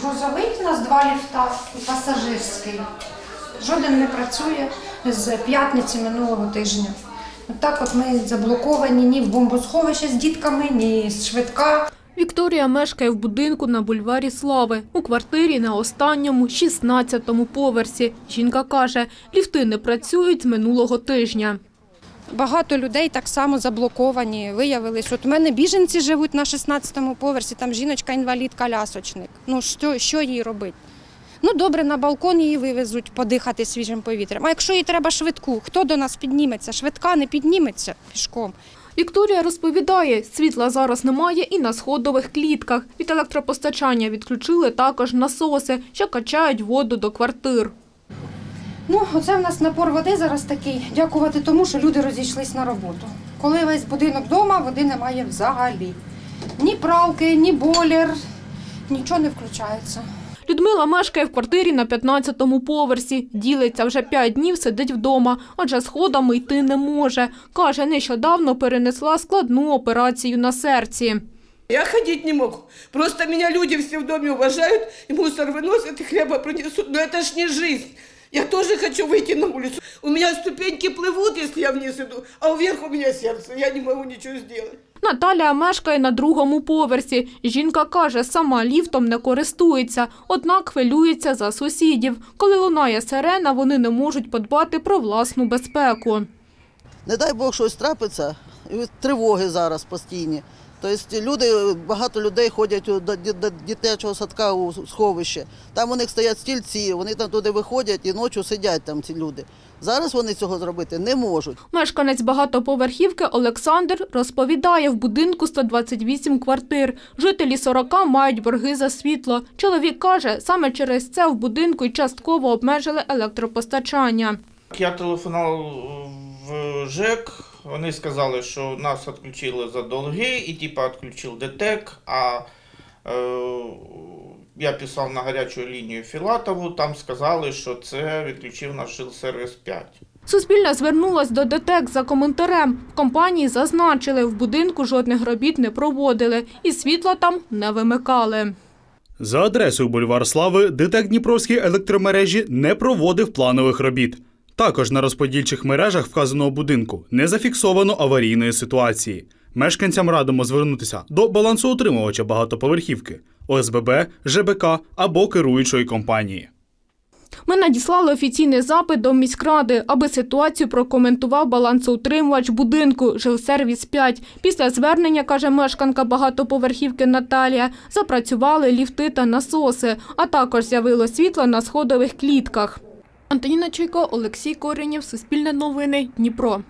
Грузовий у нас два ліфта і пасажирський. Жоден не працює з п'ятниці минулого тижня. От так от ми заблоковані ні в бомбосховище з дітками, ні з швидка. Вікторія мешкає в будинку на бульварі Слави у квартирі на останньому 16-му поверсі. Жінка каже, ліфти не працюють з минулого тижня. Багато людей так само заблоковані. Виявилось, от у мене біженці живуть на 16-му поверсі, там жіночка інвалід колясочник. Ну що, що їй робити? Ну добре, на балкон її вивезуть подихати свіжим повітрям. А якщо їй треба швидку, хто до нас підніметься? Швидка не підніметься пішком. Вікторія розповідає, світла зараз немає і на сходових клітках. Від електропостачання відключили також насоси, що качають воду до квартир. Ну, оце в нас напор води зараз такий. Дякувати тому, що люди розійшлись на роботу. Коли весь будинок вдома, води немає взагалі. Ні пралки, ні бойлер, нічого не включається. Людмила мешкає в квартирі на 15-му поверсі. Ділиться вже 5 днів, сидить вдома, адже сходами йти не може. Каже, нещодавно перенесла складну операцію на серці. Я ходить не могу. Просто меня люди все в доме уважают, и мусор выносят, и хлеба принесут. Но это ж не жизнь. Я тоже хочу выйти на улицу. У меня ступеньки плывут, если я вниз иду, а вверх у меня сердце. Я не могу ничего сделать. Наталія мешкає на другому поверсі. Жінка каже, сама ліфтом не користується, однак хвилюється за сусідів. Коли лунає сирена, вони не можуть подбати про власну безпеку. не дай Бог щось трапиться, і тривоги зараз постійні. Тобто люди, багато людей ходять до дитячого садка у сховище. Там у них стоять стільці, вони там туди виходять і ночі сидять там ці люди. Зараз вони цього зробити не можуть. Мешканець багатоповерхівки Олександр розповідає, в будинку 128 квартир. Жителі 40 мають борги за світло. Чоловік каже, саме через це в будинку й частково обмежили електропостачання. Я телефонував в ЖЕК, вони сказали, що нас відключили за долги і типа відключив ДТЕК, а е, я писав на гарячу лінію Філатову, там сказали, що це відключив наш жилсервіс 5. Суспільне звернулось до ДТЕК за коментарем. В компанії зазначили, в будинку жодних робіт не проводили і світла там не вимикали. За адресою бульвар Слави ДТЕК Дніпровській електромережі не проводив планових робіт. Також на розподільчих мережах вказаного будинку не зафіксовано аварійної ситуації. Мешканцям радимо звернутися до балансоутримувача багатоповерхівки ОСББ, ЖБК або керуючої компанії. Ми надіслали офіційний запит до міськради, аби ситуацію прокоментував балансоутримувач будинку «Жилсервіс 5». Після звернення, каже мешканка багатоповерхівки Наталія, запрацювали ліфти та насоси, а також з'явилось світло на сходових клітках. Антоніна Чайко, Олексій Коренєв, Суспільне новини, Дніпро.